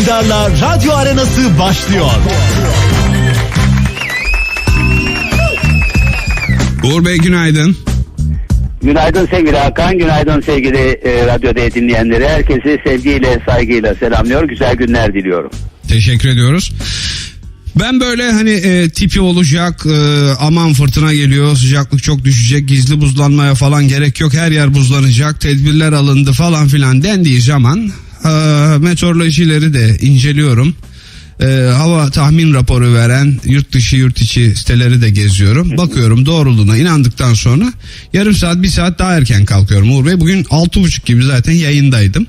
Dündar'la Radyo Arenası başlıyor. Uğur Bey günaydın. Günaydın sevgili Hakan, günaydın sevgili e, radyoda dinleyenleri. Herkesi sevgiyle, saygıyla selamlıyor. Güzel günler diliyorum. Teşekkür ediyoruz. Ben böyle hani e, tipi olacak e, aman fırtına geliyor sıcaklık çok düşecek gizli buzlanmaya falan gerek yok her yer buzlanacak tedbirler alındı falan filan dendiği zaman e, meteorolojileri de inceliyorum. E, hava tahmin raporu veren yurt dışı yurt içi siteleri de geziyorum. Bakıyorum doğruluğuna inandıktan sonra yarım saat bir saat daha erken kalkıyorum Uğur Bey. Bugün altı buçuk gibi zaten yayındaydım.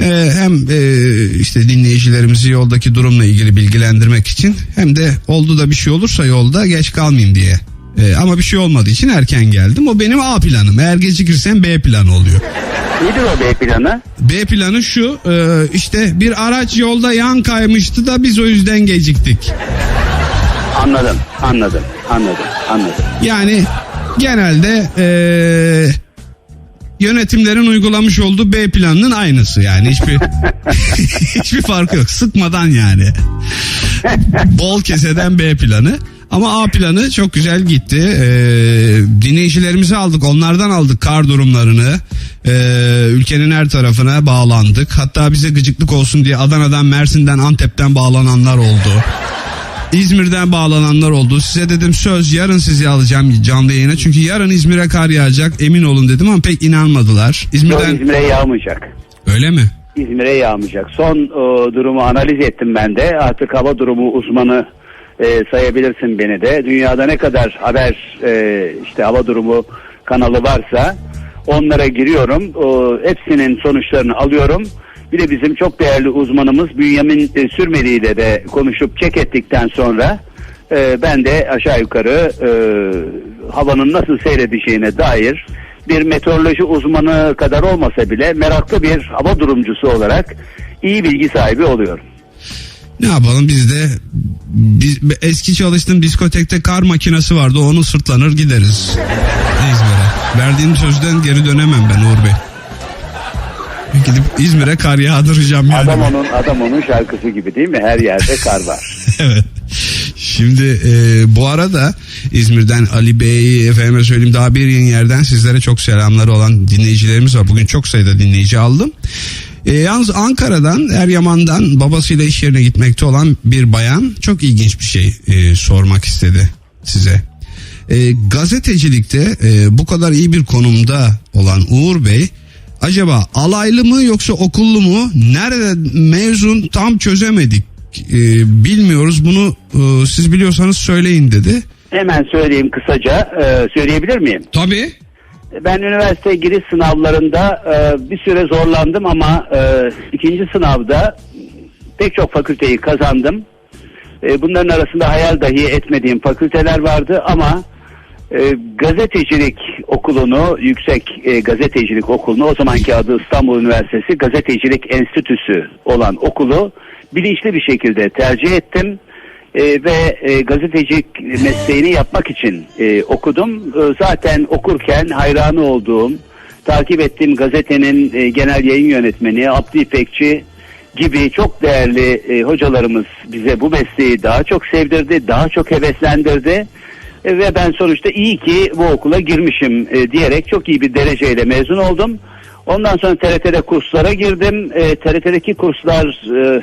Ee, hem e, işte dinleyicilerimizi yoldaki durumla ilgili bilgilendirmek için hem de oldu da bir şey olursa yolda geç kalmayayım diye. Ee, ama bir şey olmadığı için erken geldim. O benim A planım. Eğer gecikirsem B planı oluyor. Nedir o B planı? B planı şu e, işte bir araç yolda yan kaymıştı da biz o yüzden geciktik. Anladım, anladım, anladım, anladım. Yani genelde e, yönetimlerin uygulamış olduğu B planının aynısı yani hiçbir hiçbir farkı yok sıkmadan yani bol keseden B planı ama A planı çok güzel gitti ee, dinleyicilerimizi aldık onlardan aldık kar durumlarını Ee, ülkenin her tarafına bağlandık hatta bize gıcıklık olsun diye Adana'dan Mersin'den Antep'ten bağlananlar oldu İzmir'den bağlananlar oldu. Size dedim söz yarın sizi alacağım canlı yayına. Çünkü yarın İzmir'e kar yağacak emin olun dedim ama pek inanmadılar. Yok İzmir'den İzmir'e yağmayacak. öyle mi? İzmir'e yağmayacak. Son o, durumu analiz ettim ben de. Artık hava durumu uzmanı e, sayabilirsin beni de. Dünyada ne kadar haber e, işte hava durumu kanalı varsa onlara giriyorum. O, hepsinin sonuçlarını alıyorum. Bir de bizim çok değerli uzmanımız Bünyamin e, Sürmeli ile de konuşup çek ettikten sonra e, ben de aşağı yukarı e, havanın nasıl seyredeceğine dair bir meteoroloji uzmanı kadar olmasa bile meraklı bir hava durumcusu olarak iyi bilgi sahibi oluyorum. Ne yapalım biz de biz, eski çalıştığım diskotekte kar makinesi vardı onu sırtlanır gideriz İzmir'e. Verdiğim sözden geri dönemem ben Uğur Bey. Gidip İzmir'e kar yağdıracağım yani. Adam onun adam onun şarkısı gibi değil mi? Her yerde kar var. evet. Şimdi e, bu arada İzmir'den Ali Bey efendime söyleyeyim daha bir yerden sizlere çok selamları olan dinleyicilerimiz var. Bugün çok sayıda dinleyici aldım. E, yalnız Ankara'dan Eryaman'dan babasıyla iş yerine gitmekte olan bir bayan çok ilginç bir şey e, sormak istedi size. E, gazetecilikte e, bu kadar iyi bir konumda olan Uğur Bey acaba alaylı mı yoksa okullu mu nerede mezun tam çözemedik e, bilmiyoruz bunu e, siz biliyorsanız söyleyin dedi. Hemen söyleyeyim kısaca. e, söyleyebilir miyim? Tabii. Ben üniversite giriş sınavlarında e, bir süre zorlandım ama e, ikinci sınavda pek çok fakülteyi kazandım. E, bunların arasında hayal dahi etmediğim fakülteler vardı ama e, gazetecilik okulunu, yüksek e, gazetecilik okulunu o zamanki adı İstanbul Üniversitesi Gazetecilik Enstitüsü olan okulu bilinçli bir şekilde tercih ettim. E, ve e, gazetecilik mesleğini yapmak için e, okudum. E, zaten okurken hayranı olduğum, takip ettiğim gazetenin e, genel yayın yönetmeni Abdi İpekçi gibi çok değerli e, hocalarımız bize bu mesleği daha çok sevdirdi, daha çok heveslendirdi. E, ve ben sonuçta iyi ki bu okula girmişim e, diyerek çok iyi bir dereceyle mezun oldum. Ondan sonra TRT'de kurslara girdim. E, TRT'deki kurslar e,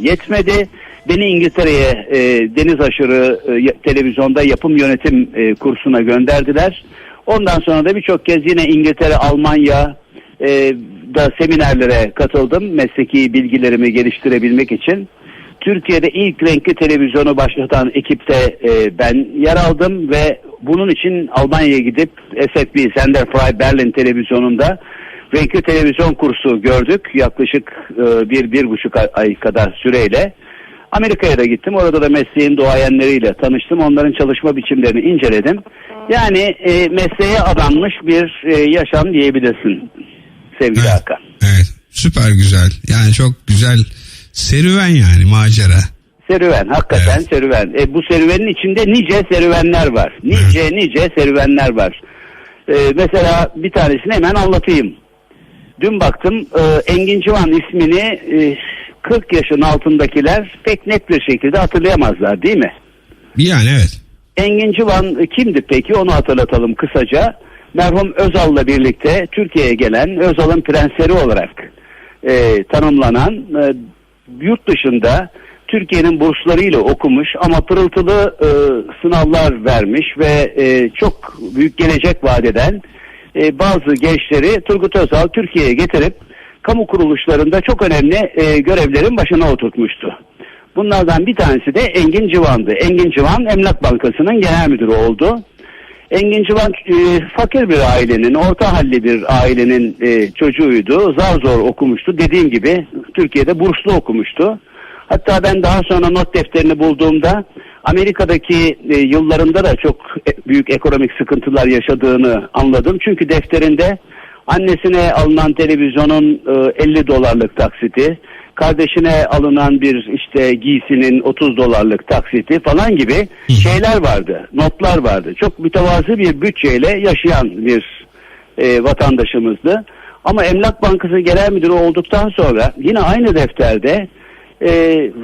yetmedi. Beni İngiltere'ye e, deniz aşırı e, televizyonda yapım yönetim e, kursuna gönderdiler. Ondan sonra da birçok kez yine İngiltere, Almanya e, da seminerlere katıldım. Mesleki bilgilerimi geliştirebilmek için. Türkiye'de ilk renkli televizyonu başlatan ekipte e, ben yer aldım ve bunun için Almanya'ya gidip SFB Senderfrei Berlin televizyonunda renkli televizyon kursu gördük. Yaklaşık e, bir, bir buçuk ay kadar süreyle. Amerika'ya da gittim. Orada da mesleğin doğayenleriyle tanıştım. Onların çalışma biçimlerini inceledim. Yani e, mesleğe adanmış bir e, yaşam diyebilirsin sevgili Evet. Hakan. Evet süper güzel yani çok güzel serüven yani macera. Serüven hakikaten serüven. E, bu serüvenin içinde nice serüvenler var. Nice nice serüvenler var. E, mesela bir tanesini hemen anlatayım. Dün baktım e, Engin Civan ismini e, 40 yaşın altındakiler pek net bir şekilde hatırlayamazlar değil mi? Yani evet. Engin Civan kimdi peki onu hatırlatalım kısaca. Merhum Özal'la birlikte Türkiye'ye gelen Özal'ın prensleri olarak e, tanımlanan e, yurt dışında Türkiye'nin burslarıyla okumuş ama pırıltılı e, sınavlar vermiş ve e, çok büyük gelecek vaat eden e, bazı gençleri Turgut Özal Türkiye'ye getirip kamu kuruluşlarında çok önemli e, görevlerin başına oturtmuştu. Bunlardan bir tanesi de Engin Civan'dı. Engin Civan Emlak Bankası'nın genel müdürü oldu. Engin Civan e, fakir bir ailenin, orta halli bir ailenin e, çocuğuydu. Zar zor okumuştu. Dediğim gibi Türkiye'de burslu okumuştu. Hatta ben daha sonra not defterini bulduğumda Amerika'daki e, yıllarında da çok e, büyük ekonomik sıkıntılar yaşadığını anladım. Çünkü defterinde annesine alınan televizyonun e, 50 dolarlık taksiti, kardeşine alınan bir işte giysinin 30 dolarlık taksiti falan gibi şeyler vardı, notlar vardı. Çok mütevazı bir bütçeyle yaşayan bir e, vatandaşımızdı. Ama Emlak Bankası Genel Müdürü olduktan sonra yine aynı defterde e,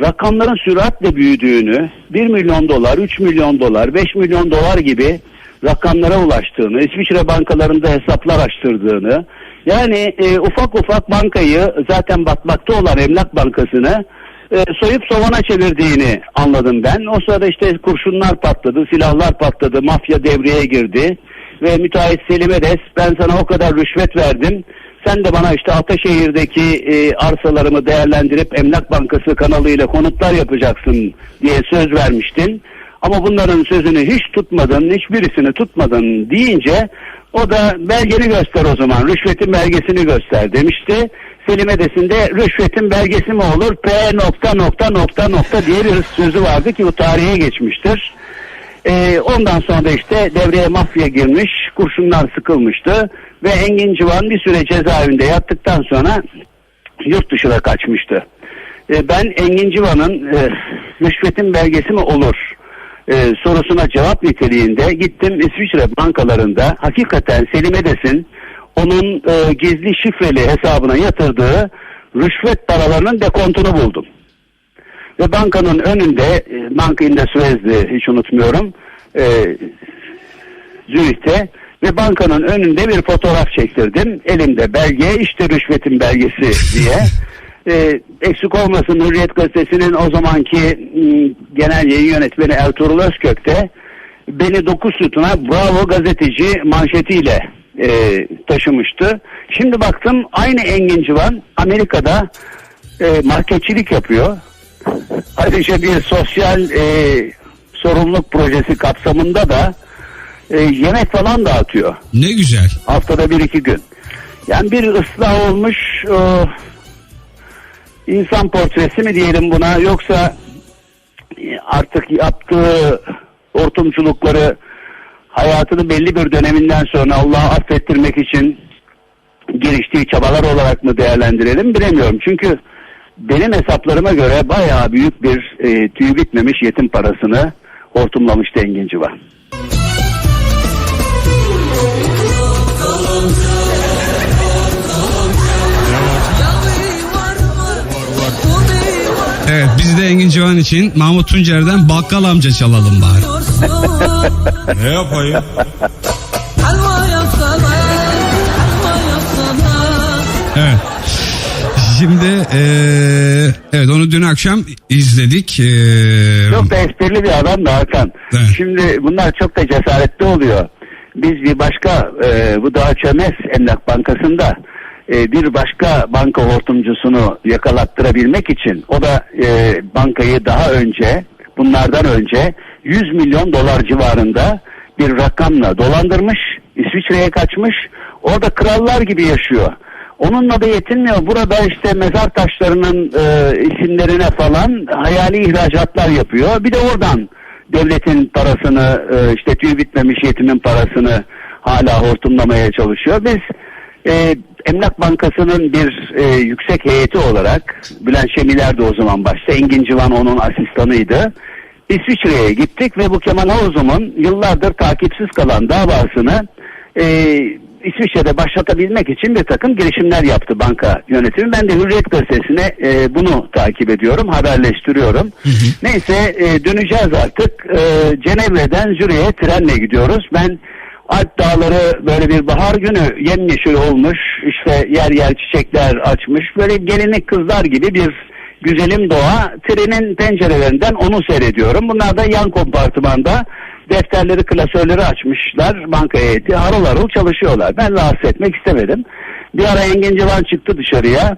rakamların süratle büyüdüğünü, 1 milyon dolar, 3 milyon dolar, 5 milyon dolar gibi rakamlara ulaştığını, İsviçre bankalarında hesaplar açtırdığını, yani e, ufak ufak bankayı zaten batmakta olan Emlak Bankası'nı e, soyup sovana çevirdiğini anladım ben. O sırada işte kurşunlar patladı, silahlar patladı, mafya devreye girdi ve müteahhit Selim Edes ben sana o kadar rüşvet verdim. Sen de bana işte Ataşehir'deki e, arsalarımı değerlendirip Emlak Bankası kanalıyla konutlar yapacaksın diye söz vermiştin. Ama bunların sözünü hiç tutmadın, hiçbirisini tutmadın deyince o da belgeni göster o zaman, rüşvetin belgesini göster demişti. Selim Edes'in de rüşvetin belgesi mi olur? P nokta nokta nokta nokta diye bir sözü vardı ki bu tarihe geçmiştir. Ee, ondan sonra da işte devreye mafya girmiş, kurşunlar sıkılmıştı ve Engin Civan bir süre cezaevinde yattıktan sonra yurt dışına kaçmıştı. Ee, ben Engin Civan'ın e, rüşvetin belgesi mi olur e, sorusuna cevap niteliğinde gittim İsviçre bankalarında hakikaten Selim Edes'in onun e, gizli şifreli hesabına yatırdığı rüşvet paralarının dekontunu buldum. Ve bankanın önünde, e, banka inde Suez'di hiç unutmuyorum, e, Zürih'te ve bankanın önünde bir fotoğraf çektirdim. Elimde belge, işte rüşvetin belgesi diye. E, eksik olmasın Hürriyet Gazetesi'nin o zamanki m, genel yayın yönetmeni Ertuğrul Özkök de beni dokuz sütuna bravo gazeteci manşetiyle e, taşımıştı. Şimdi baktım aynı Engin Civan Amerika'da e, marketçilik yapıyor. Ayrıca bir sosyal e, sorumluluk projesi kapsamında da e, yemek falan dağıtıyor. Ne güzel. Haftada bir iki gün. Yani bir ıslah olmuş e, insan portresi mi diyelim buna yoksa e, artık yaptığı hortumculukları hayatının belli bir döneminden sonra Allah'ı affettirmek için giriştiği çabalar olarak mı değerlendirelim bilemiyorum. Çünkü benim hesaplarıma göre bayağı büyük bir e, tüyü bitmemiş yetim parasını hortumlamıştı Engin Civan. Engin Civan için Mahmut Tuncer'den bakkal amca çalalım bari. Ne yapayım? Evet. Şimdi eee, evet onu dün akşam izledik. Eee, Çok da esprili bir adam da Hakan. Evet. Şimdi bunlar çok da cesaretli oluyor. Biz bir başka e, bu daha çömez Emlak Bankası'nda e, bir başka banka hortumcusunu yakalattırabilmek için o da e, bankayı daha önce bunlardan önce 100 milyon dolar civarında bir rakamla dolandırmış. İsviçre'ye kaçmış. Orada krallar gibi yaşıyor. Onunla da yetinmiyor. Burada işte mezar taşlarının e, isimlerine falan hayali ihracatlar yapıyor. Bir de oradan devletin parasını e, işte tüy bitmemiş yetimin parasını hala hortumlamaya çalışıyor. Biz e, Emlak Bankası'nın bir e, yüksek heyeti olarak Bülent Şemiler de o zaman başta Engin Civan onun asistanıydı. İsviçre'ye gittik ve bu Kemal Havuzum'un yıllardır takipsiz kalan davasını e, İsviçre'de başlatabilmek için bir takım girişimler yaptı banka yönetimi. Ben de Hürriyet Gazetesi'ne e, bunu takip ediyorum, haberleştiriyorum. Neyse e, döneceğiz artık. E, Cenevre'den Zürih'e trenle gidiyoruz. Ben Alp Dağları böyle bir bahar günü yemyeşil olmuş, işte yer yer çiçekler açmış. Böyle gelinlik kızlar gibi bir güzelim doğa. Trenin pencerelerinden onu seyrediyorum. Bunlar da yan kompartımanda defterleri, klasörleri açmışlar. Banka heyeti harıl harıl çalışıyorlar. Ben rahatsız etmek istemedim. Bir ara Engin Civan çıktı dışarıya.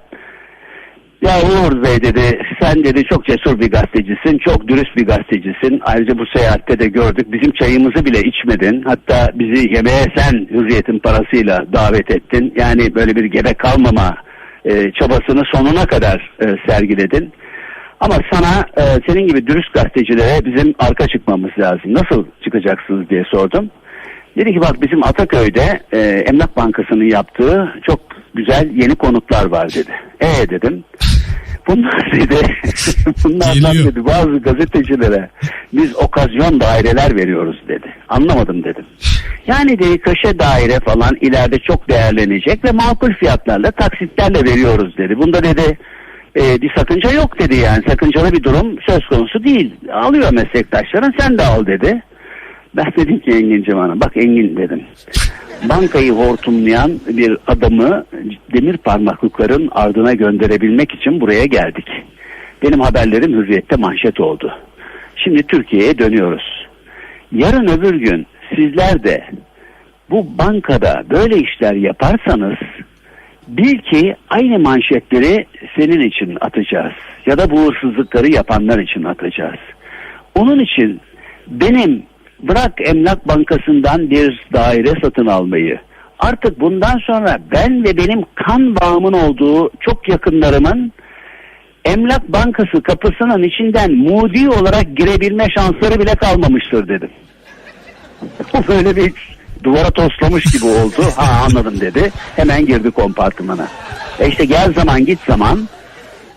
Ya Uğur Bey dedi sen dedi çok cesur bir gazetecisin, çok dürüst bir gazetecisin. Ayrıca bu seyahatte de gördük bizim çayımızı bile içmedin. Hatta bizi yemeğe sen hürriyetin parasıyla davet ettin. Yani böyle bir gebe kalmama e, çabasını sonuna kadar e, sergiledin. Ama sana e, senin gibi dürüst gazetecilere bizim arka çıkmamız lazım. Nasıl çıkacaksınız diye sordum. Dedi ki bak bizim Ataköy'de e, Emlak Bankası'nın yaptığı çok güzel yeni konutlar var dedi. E dedim. Bunlar dedi, bunlardan Geliyor. dedi bazı gazetecilere biz okazyon daireler veriyoruz dedi. Anlamadım dedim. Yani dedi köşe daire falan ileride çok değerlenecek ve makul fiyatlarla taksitlerle veriyoruz dedi. Bunda dedi e, bir sakınca yok dedi yani sakıncalı bir durum söz konusu değil. Alıyor meslektaşların sen de al dedi. Ben dedim ki Engin Cemal'a bak Engin dedim. Bankayı hortumlayan bir adamı demir parmaklıkların ardına gönderebilmek için buraya geldik. Benim haberlerim hürriyette manşet oldu. Şimdi Türkiye'ye dönüyoruz. Yarın öbür gün sizler de bu bankada böyle işler yaparsanız bil ki aynı manşetleri senin için atacağız. Ya da bu hırsızlıkları yapanlar için atacağız. Onun için benim bırak emlak bankasından bir daire satın almayı artık bundan sonra ben ve benim kan bağımın olduğu çok yakınlarımın emlak bankası kapısının içinden mudi olarak girebilme şansları bile kalmamıştır dedim. Bu böyle bir duvara toslamış gibi oldu. Ha anladım dedi. Hemen girdi kompartımana. E işte gel zaman git zaman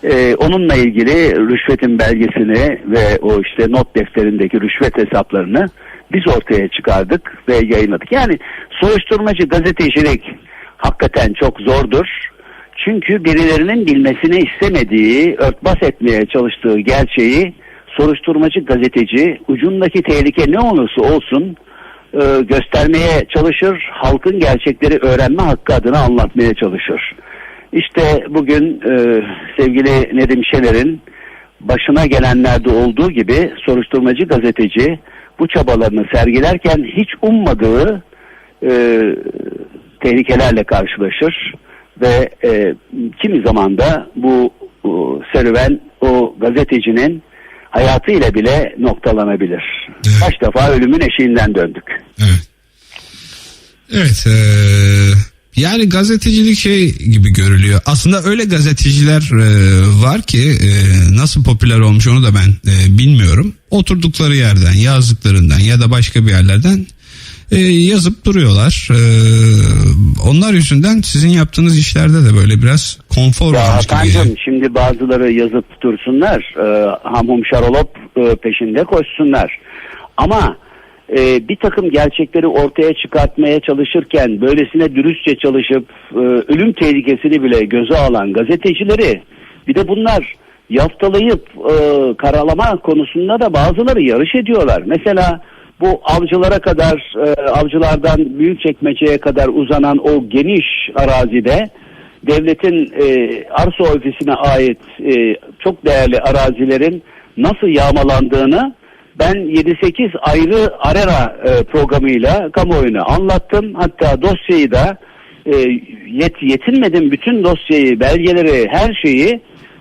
e, onunla ilgili rüşvetin belgesini ve o işte not defterindeki rüşvet hesaplarını biz ortaya çıkardık ve yayınladık. Yani soruşturmacı gazetecilik hakikaten çok zordur. Çünkü birilerinin bilmesini istemediği, örtbas etmeye çalıştığı gerçeği soruşturmacı gazeteci ucundaki tehlike ne olursa olsun e, göstermeye çalışır. Halkın gerçekleri öğrenme hakkı adına anlatmaya çalışır. İşte bugün e, sevgili Nedim Şener'in başına gelenlerde olduğu gibi soruşturmacı gazeteci bu çabalarını sergilerken hiç ummadığı e, tehlikelerle karşılaşır ve e, kimi zaman da bu o, serüven o gazetecinin hayatıyla bile noktalanabilir. Evet. Kaç defa ölümün eşiğinden döndük. Evet. Evet. eee, yani gazetecilik şey gibi görülüyor. Aslında öyle gazeteciler eee, var ki eee, nasıl popüler olmuş onu da ben eee, bilmiyorum. Oturdukları yerden, yazdıklarından ya da başka bir yerlerden eee, yazıp duruyorlar. Eee, onlar yüzünden sizin yaptığınız işlerde de böyle biraz konfor Ya varmış gibi. Geliyor. şimdi bazıları yazıp dursunlar. E, hamhum şarolop e, peşinde koşsunlar. Ama e, bir takım gerçekleri ortaya çıkartmaya çalışırken böylesine dürüstçe çalışıp e, ölüm tehlikesini bile göze alan gazetecileri bir de bunlar yaftalayıp e, karalama konusunda da bazıları yarış ediyorlar. Mesela bu avcılara kadar e, avcılardan büyük çekmeceye kadar uzanan o geniş arazide devletin e, arsa ofisine ait e, çok değerli arazilerin nasıl yağmalandığını ben 7-8 ayrı ARERA e, programıyla kamuoyuna anlattım. Hatta dosyayı da e, yet, yetinmedim bütün dosyayı, belgeleri, her şeyi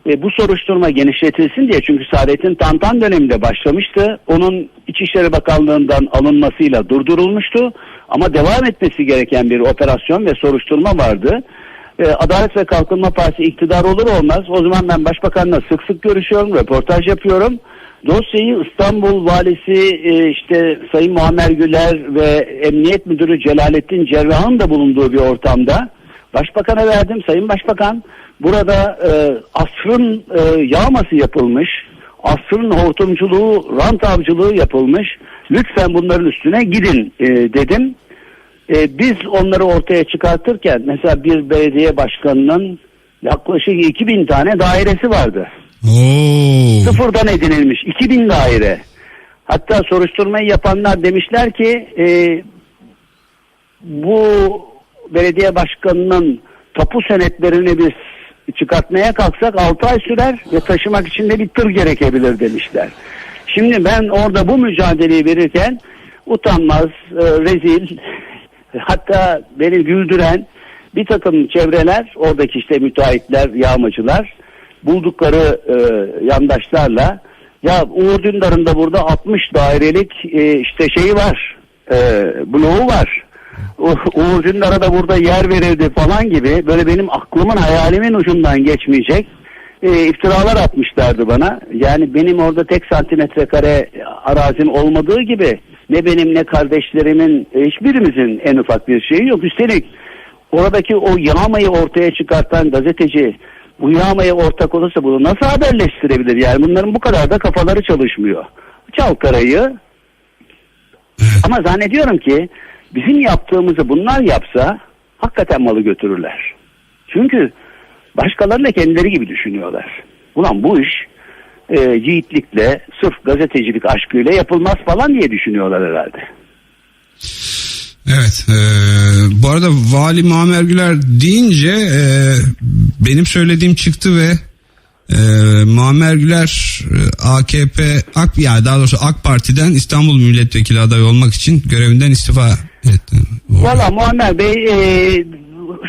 e, bu soruşturma genişletilsin diye. Çünkü Saadettin Tantan döneminde başlamıştı. Onun İçişleri Bakanlığı'ndan alınmasıyla durdurulmuştu. Ama devam etmesi gereken bir operasyon ve soruşturma vardı. E, Adalet ve Kalkınma Partisi iktidar olur olmaz. O zaman ben başbakanla sık sık görüşüyorum, röportaj yapıyorum. Dosyayı İstanbul Valisi e, işte Sayın Muammer Güler ve Emniyet Müdürü Celalettin Cerrah'ın da bulunduğu bir ortamda Başbakan'a verdim. Sayın Başbakan burada e, asrın e, yağması yapılmış. Asrın hortumculuğu, rant avcılığı yapılmış. Lütfen bunların üstüne gidin e, dedim. E, biz onları ortaya çıkartırken mesela bir belediye başkanının yaklaşık 2000 tane dairesi vardı. Oo. Sıfırdan edinilmiş 2000 daire. Hatta soruşturmayı yapanlar demişler ki e, bu belediye başkanının tapu senetlerini biz çıkartmaya kalksak 6 ay sürer ve taşımak için de bir tır gerekebilir demişler. Şimdi ben orada bu mücadeleyi verirken utanmaz, e, rezil, hatta beni güldüren bir takım çevreler, oradaki işte müteahhitler, yağmacılar buldukları e, yandaşlarla ya Uğur Dündar'ın da burada 60 dairelik e, işte şeyi var, e, bloğu var. Uğur Dündar'a da burada yer verildi falan gibi böyle benim aklımın hayalimin ucundan geçmeyecek e, iftiralar atmışlardı bana. Yani benim orada tek santimetre kare arazim olmadığı gibi ne benim ne kardeşlerimin e, hiçbirimizin en ufak bir şeyi yok. Üstelik oradaki o yağmayı ortaya çıkartan gazeteci bu yağmaya ortak olursa bunu nasıl haberleştirebilir? Yani bunların bu kadar da kafaları çalışmıyor. Çalkarayı ama zannediyorum ki bizim yaptığımızı bunlar yapsa hakikaten malı götürürler. Çünkü başkaları da kendileri gibi düşünüyorlar. Ulan bu iş e, yiğitlikle, sırf gazetecilik aşkıyla yapılmaz falan diye düşünüyorlar herhalde. Evet. e, bu arada Vali Muammer Güler deyince e, benim söylediğim çıktı ve e, Muammer Güler e, AKP AK ya daha doğrusu AK Parti'den İstanbul Milletvekili adayı olmak için görevinden istifa etti. Valla Muammer Bey e,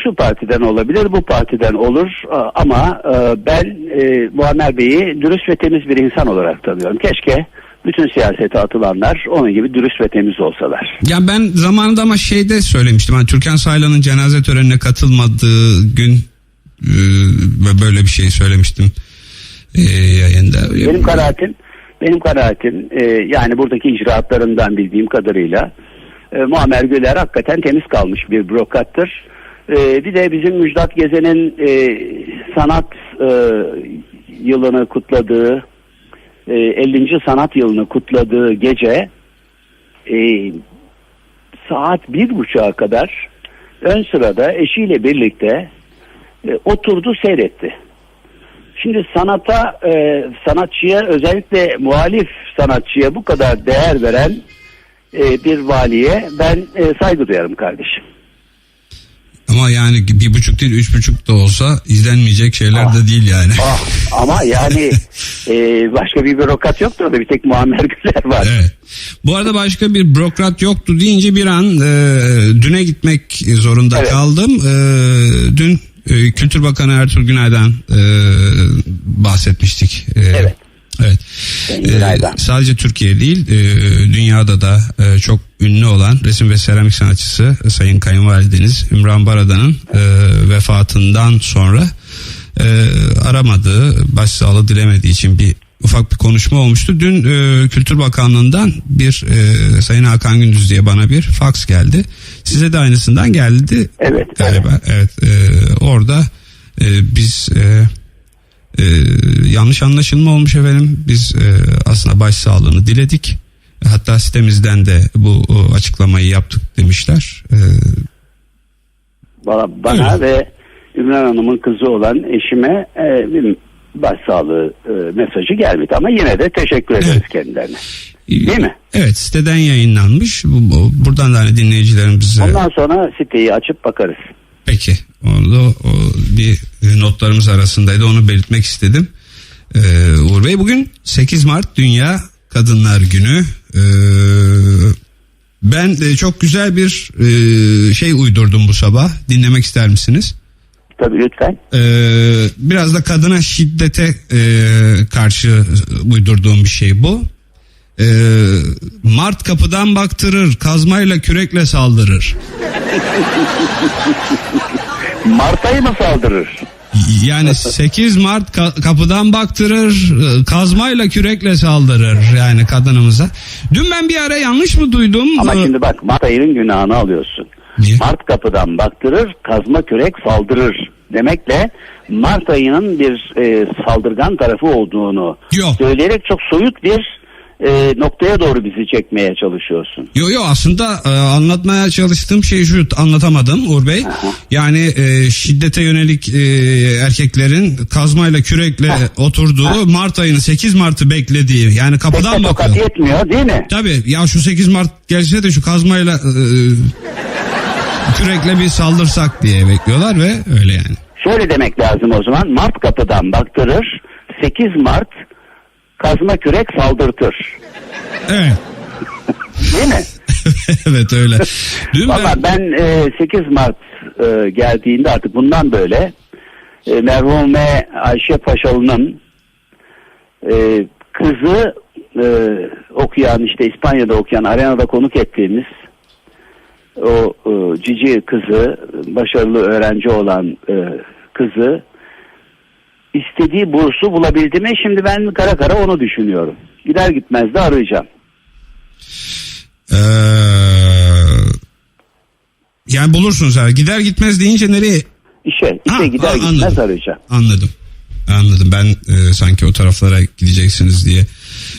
şu partiden olabilir, bu partiden olur A- ama e, ben e, Muammer Bey'i dürüst ve temiz bir insan olarak tanıyorum. Keşke bütün siyasete atılanlar onun gibi dürüst ve temiz olsalar. Ya ben zamanında ama şeyde söylemiştim. Hani Türkan Saylan'ın cenaze törenine katılmadığı gün e, ve böyle bir şey söylemiştim e, yayında. Benim kanaatim, benim kanaatim e, yani buradaki icraatlarından bildiğim kadarıyla e, Muammer Güler hakikaten temiz kalmış bir bürokrattır. E, bir de bizim Müjdat Gezen'in e, sanat e, yılını kutladığı, e, 50. sanat yılını kutladığı gece e, saat bir buçuğa kadar ön sırada eşiyle birlikte e, oturdu seyretti. Şimdi sanata, e, sanatçıya özellikle muhalif sanatçıya bu kadar değer veren e, bir valiye ben e, saygı duyarım kardeşim. Ama yani bir buçuk değil üç buçuk da olsa izlenmeyecek şeyler de değil yani. Ah, ama yani e, başka bir bürokrat yoktur da bir tek Muammer Güler var. Evet. Bu arada başka bir bürokrat yoktu deyince bir an e, düne gitmek zorunda Evet. kaldım. E, dün e, Kültür Bakanı Ertuğrul Günay'dan e, bahsetmiştik. E, Evet. Evet. E, Günay'dan. sadece Türkiye değil, e, dünyada da e, çok ünlü olan resim ve seramik sanatçısı Sayın Kayınvalideniz Ümran Barada'nın e, vefatından sonra e, aramadığı, başsağlığı dilemediği için bir ufak bir konuşma olmuştu. Dün e, Kültür Bakanlığı'ndan bir e, Sayın Hakan Gündüz diye bana bir faks geldi. Size de aynısından geldi Evet, galiba. Evet, e, orada e, biz e, e, yanlış anlaşılma olmuş efendim. Biz e, aslında başsağlığını diledik. Hatta sitemizden de bu o, açıklamayı yaptık demişler. E, Bana, bana ve Ümran Hanım'ın kızı olan eşime e, bir başsağlığı e, mesajı gelmedi ama yine de teşekkür ederiz Evet. kendilerine. Değil mi? Evet siteden yayınlanmış. Bu, bu- buradan da hani dinleyicilerimize Ondan sonra siteyi açıp bakarız. peki onu o bir notlarımız arasındaydı onu belirtmek istedim. Ee, Uğur Bey bugün 8 Mart Dünya Kadınlar Günü. Ee, ben de çok güzel bir e, şey uydurdum bu sabah. Dinlemek ister misiniz? Tabii lütfen. Ee, biraz da kadına şiddete e, karşı uydurduğum bir şey bu. Ee, Mart kapıdan baktırır, kazmayla kürekle saldırır. Mart ayı mı saldırır? Yani 8 Mart ka- kapıdan baktırır, e, kazmayla kürekle saldırır yani kadınımıza. Dün ben bir ara yanlış mı duydum? Ama Ee, şimdi bak Mart ayının günahını alıyorsun. Niye? Mart kapıdan baktırır, kazma kürek saldırır. Demekle Mart ayının bir e, saldırgan tarafı olduğunu Yok. söyleyerek çok soyut bir e, noktaya doğru bizi çekmeye çalışıyorsun. Yo yo aslında e, anlatmaya çalıştığım şey şu anlatamadım Uğur Bey. Yani e, şiddete yönelik e, erkeklerin kazmayla kürekle oturduğu Mart ayının 8 Mart'ı beklediği yani kapıdan tokat bakıyor. yetmiyor değil mi? Tabii ya şu 8 Mart gelse de şu kazmayla e, kürekle bir saldırsak diye bekliyorlar ve öyle yani. Şöyle demek lazım o zaman. Mart kapıdan baktırır. 8 Mart kazma kürek saldırtır. Evet. Değil mi? evet öyle. Dün Valla ben, ben e, 8 Mart e, geldiğinde artık bundan böyle e, merhume Ayşe Paşalı'nın e, kızı e, okuyan işte İspanya'da okuyan arenada konuk ettiğimiz o e, cici kızı başarılı öğrenci olan e, kızı istediği bursu bulabildi mi şimdi ben kara kara onu düşünüyorum. Gider gitmez de arayacağım. Ee, yani bulursunuz her. Gider gitmez deyince nereye? İşe, işe Ha, gider a- gitmez anladım. arayacağım. Anladım. Anladım. Ben e, sanki o taraflara gideceksiniz diye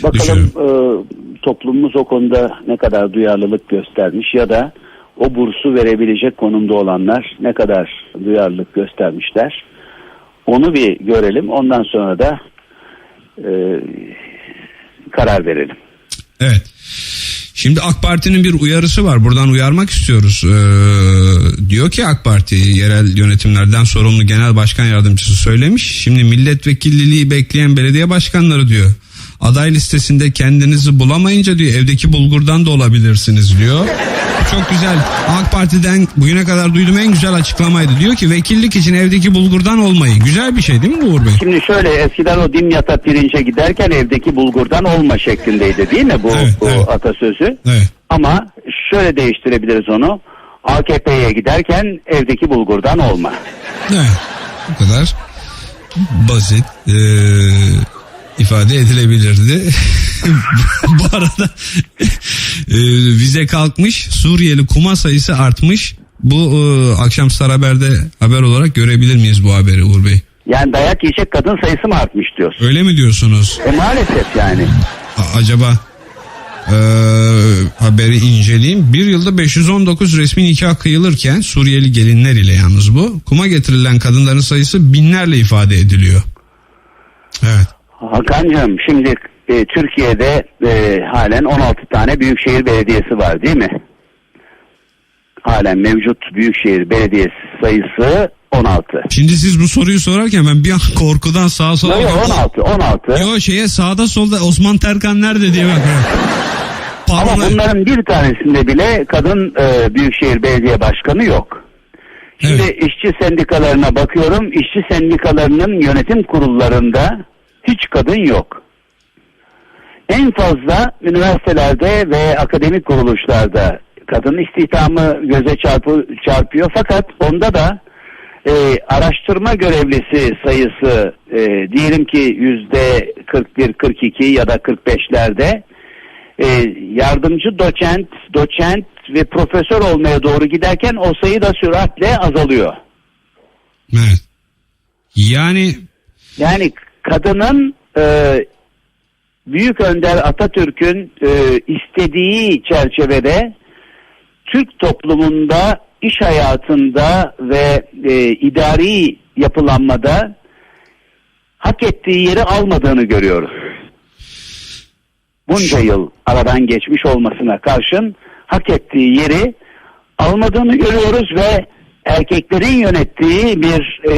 Bakalım düşünüyorum. e, toplumumuz o konuda ne kadar duyarlılık göstermiş ya da o bursu verebilecek konumda olanlar ne kadar duyarlılık göstermişler. Onu bir görelim. Ondan sonra da e, karar verelim. Evet. Şimdi AK Parti'nin bir uyarısı var. Buradan uyarmak istiyoruz. Ee, diyor ki AK Parti yerel yönetimlerden sorumlu genel başkan yardımcısı söylemiş. Şimdi milletvekilliliği bekleyen belediye başkanları diyor. Aday listesinde kendinizi bulamayınca diyor evdeki bulgurdan da olabilirsiniz diyor. Çok güzel. AK Parti'den bugüne kadar duyduğum en güzel açıklamaydı. Diyor ki vekillik için evdeki bulgurdan olmayın. Güzel bir şey değil mi bu Uğur Bey? Şimdi şöyle eskiden o dimyata pirince giderken evdeki bulgurdan olma şeklindeydi değil mi bu, Evet, bu evet. atasözü? Evet. Ama şöyle değiştirebiliriz onu. AKP'ye giderken evdeki bulgurdan olma. Evet. Bu kadar basit eee, ifade edilebilirdi. Bu arada eee, vize kalkmış Suriyeli kuma sayısı artmış. Bu eee, akşam Star Haber'de haber olarak görebilir miyiz bu haberi Uğur Bey? Yani dayak yiyecek kadın sayısı mı artmış diyorsun? Öyle mi diyorsunuz? E maalesef yani. A- acaba eee, haberi inceleyeyim. Bir yılda 519 resmi nikah kıyılırken Suriyeli gelinler ile yalnız bu. Kuma getirilen kadınların sayısı binlerle ifade ediliyor. Evet. Hakan'cığım şimdi e, Türkiye'de e, halen 16 tane büyükşehir belediyesi var değil mi? Halen mevcut büyükşehir belediyesi sayısı 16. Şimdi siz bu soruyu sorarken ben bir an korkudan sağa sola Yok 16 16. Yo şeye sağda solda Osman Terkan nerede diye bakıyorum. Ama bunların bir tanesinde bile kadın e, büyükşehir belediye başkanı yok. Şimdi Evet. işçi sendikalarına bakıyorum. İşçi sendikalarının yönetim kurullarında hiç kadın yok. En fazla üniversitelerde ve akademik kuruluşlarda kadın istihdamı göze çarpı, çarpıyor. Fakat onda da e, araştırma görevlisi sayısı e, diyelim ki yüzde 41-42 ya da 45'lerde e, yardımcı doçent, doçent ve profesör olmaya doğru giderken o sayı da süratle azalıyor. Evet. Yani Yani kadının e, Büyük Önder Atatürk'ün e, istediği çerçevede Türk toplumunda, iş hayatında ve e, idari yapılanmada hak ettiği yeri almadığını görüyoruz. Bunca yıl aradan geçmiş olmasına karşın hak ettiği yeri almadığını görüyoruz ve erkeklerin yönettiği bir e,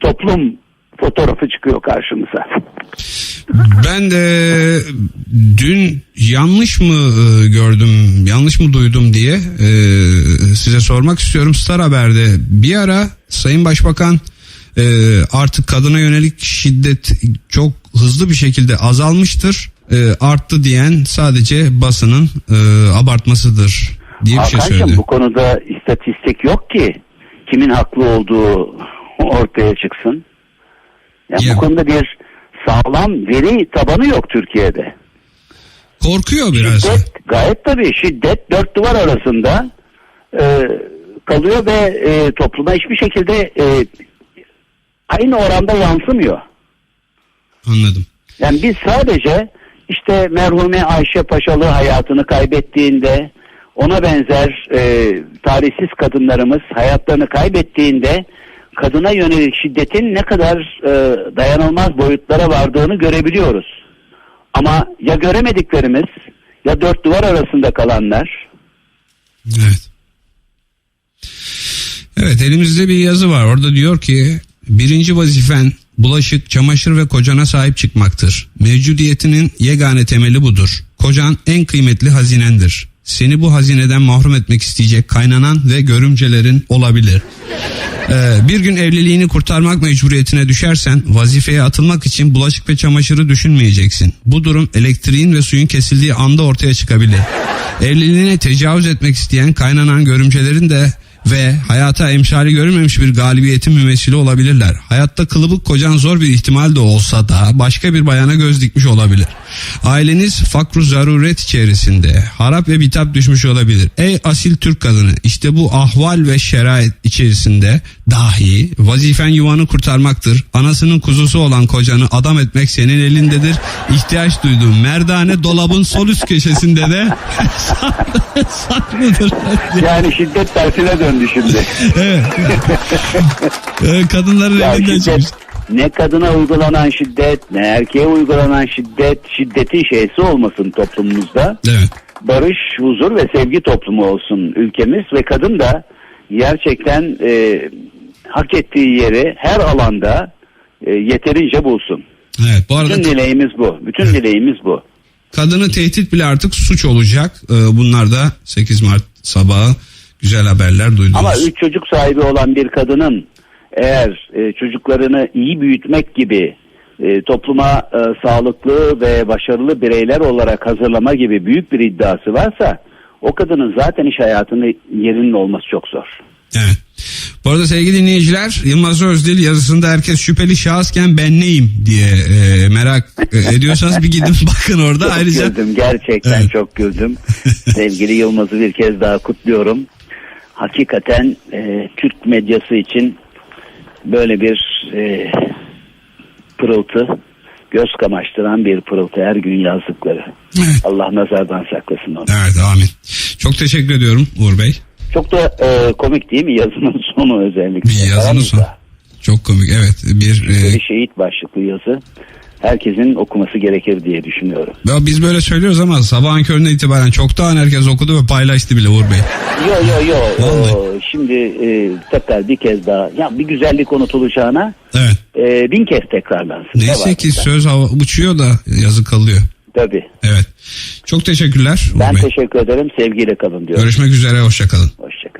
toplum fotoğrafı çıkıyor karşımıza. ben de dün yanlış mı e, gördüm, yanlış mı duydum diye e, size sormak istiyorum. Star Haber'de bir ara Sayın Başbakan e, artık kadına yönelik şiddet çok hızlı bir şekilde azalmıştır. Arttı diyen sadece basının abartmasıdır diye bir şey söyledi. bu konuda istatistik yok ki kimin haklı olduğu ortaya çıksın. Yani Ya. bu konuda bir sağlam veri tabanı yok Türkiye'de. Korkuyor biraz. Şiddet gayet tabii şiddet dört duvar arasında e, kalıyor ve e, topluma hiçbir şekilde e, aynı oranda yansımıyor. Anladım. Yani biz sadece işte merhume Ayşe Paşalı hayatını kaybettiğinde ona benzer e, tarihsiz kadınlarımız hayatlarını kaybettiğinde kadına yönelik şiddetin ne kadar e, dayanılmaz boyutlara vardığını görebiliyoruz. Ama ya göremediklerimiz ya dört duvar arasında kalanlar Evet. Evet elimizde bir yazı var. Orada diyor ki birinci vazifen bulaşık, çamaşır ve kocana sahip çıkmaktır. Mevcudiyetinin yegane temeli budur. Kocan en kıymetli hazinendir. Seni bu hazineden mahrum etmek isteyecek kaynanan ve görümcelerin olabilir. Ee, bir gün evliliğini kurtarmak mecburiyetine düşersen vazifeye atılmak için bulaşık ve çamaşırı düşünmeyeceksin. Bu durum elektriğin ve suyun kesildiği anda ortaya çıkabilir. Evliliğine tecavüz etmek isteyen kaynanan görümcelerin de ve hayata emsali görülmemiş bir galibiyetin mümessili olabilirler. Hayatta kılıbık kocan zor bir ihtimal de olsa da başka bir bayana göz dikmiş olabilir. Aileniz fakru zaruret içerisinde harap ve bitap düşmüş olabilir. Ey asil Türk kadını işte bu ahval ve şerait içerisinde dahi vazifen yuvanı kurtarmaktır. Anasının kuzusu olan kocanı adam etmek senin elindedir. İhtiyaç duyduğun merdane dolabın sol üst köşesinde de saklıdır. yani şiddet tersine döndü şimdi. Ee, Kadınların Ya elinden çıkmış. şiddet ne kadına uygulanan şiddet ne erkeğe uygulanan şiddet şiddetin şeysi olmasın toplumumuzda. Evet. Barış, huzur ve sevgi toplumu olsun ülkemiz ve kadın da gerçekten e, hak ettiği yeri her alanda e, yeterince bulsun. Evet bu arada Bütün dileğimiz bu. Bütün dileğimiz bu. kadını tehdit bile artık suç olacak. Ee, Bunlar da 8 Mart sabahı güzel haberler duydunuz. Ama üç çocuk sahibi olan bir kadının eğer e, çocuklarını iyi büyütmek gibi e, topluma e, sağlıklı ve başarılı bireyler olarak hazırlama gibi büyük bir iddiası varsa o kadının zaten iş hayatında yerinin olması çok zor. Evet. Bu arada sevgili dinleyiciler Yılmaz Özdil yazısında herkes şüpheli şahısken ben neyim diye e, merak e, ediyorsanız bir gidin bakın orada. Çok Ayrıca güldüm gerçekten Evet. çok güldüm. Sevgili Yılmaz'ı bir kez daha kutluyorum. Hakikaten e, Türk medyası için böyle bir e, pırıltı, göz kamaştıran bir pırıltı her gün yazdıkları. Evet. Allah nazardan saklasın onu. Evet amin. Çok teşekkür ediyorum Uğur Bey. Çok da e, komik değil mi yazının sonu özellikle? Bir yazının sonu. Çok komik evet bir e, Böyle şehit başlıklı yazı herkesin okuması gerekir diye düşünüyorum. ya biz böyle söylüyoruz ama sabahın köründen itibaren çoktan herkes okudu ve paylaştı bile Uğur Bey. Yo yo yo. Şimdi e, tekrar bir kez daha. Ya bir güzellik unutulacağına Evet. e, bin kez tekrarlansın. Ne Neyse ki söz hava uçuyor da yazı kalıyor. Tabii. Evet. Çok teşekkürler Uğur Ben Bey. teşekkür ederim. Sevgiyle kalın diyorum. Görüşmek üzere hoşçakalın. Hoşçakalın.